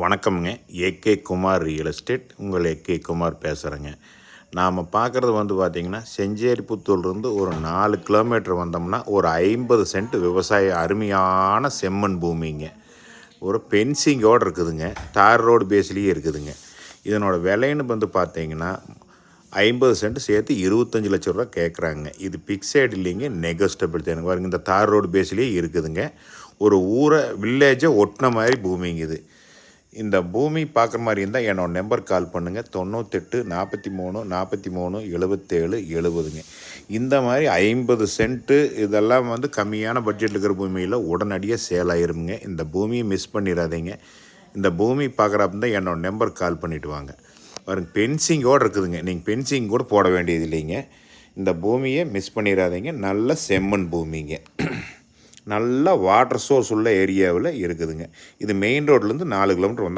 வணக்கம்ங்க. A K Kumar real estate உங்கள் AK Kumar பேசுகிறேங்க நாம் பார்க்குறது வந்து பார்த்திங்கன்னா செஞ்சேரிப்புத்தூர்லேருந்து ஒரு நாலு கிலோமீட்டர் வந்தோம்னா ஒரு ஐம்பது சென்ட் விவசாய அருமையான செம்மண் பூமிங்க. ஒரு பென்சிங்கோடு இருக்குதுங்க. தார் ரோடு பேஸ்லேயே இருக்குதுங்க. இதனோட விலைன்னு வந்து பார்த்தீங்கன்னா ஐம்பது சென்ட் சேர்த்து இருபத்தஞ்சி லட்ச ரூபா கேட்குறாங்க இது பிக்ஸைடு இல்லைங்க நெகஸ்டபிள் தான். பாருங்க இந்த தார் ரோடு பேஸ்லேயே இருக்குதுங்க. ஒரு ஊரை வில்லேஜை ஒட்டின மாதிரி பூமிங்க இது. இந்த பூமி பார்க்குற மாதிரி இருந்தால் என்னோட நம்பர் கால் பண்ணுங்கள் தொண்ணூத்தெட்டு நாற்பத்தி மூணு நாற்பத்தி மூணு எழுபத்தேழு எழுபதுங்க. இந்த மாதிரி ஐம்பது சென்ட்டு இதெல்லாம் வந்து கம்மியான பட்ஜெட்டில் இருக்கிற பூமியில் உடனடியாக சேல் ஆயிருமுங்க. இந்த பூமியை மிஸ் பண்ணிடாதீங்க. இந்த பூமி பார்க்குறப்ப தான் என்னோடய நம்பர் கால் பண்ணிவிட்டு வாங்க. பாருங்க பென்சிங்கோடு இருக்குதுங்க. நீங்கள் பென்சிங் கூட போட வேண்டியது இல்லைங்க. இந்த பூமியை மிஸ் பண்ணிடாதீங்க. நல்ல செம்மண் பூமிங்க. நல்ல வாட்டர் சோர்ஸ் உள்ள ஏரியாவில் இருக்குதுங்க. இது மெயின் ரோட்லேருந்து நாலு கிலோமீட்டர் வந்தால்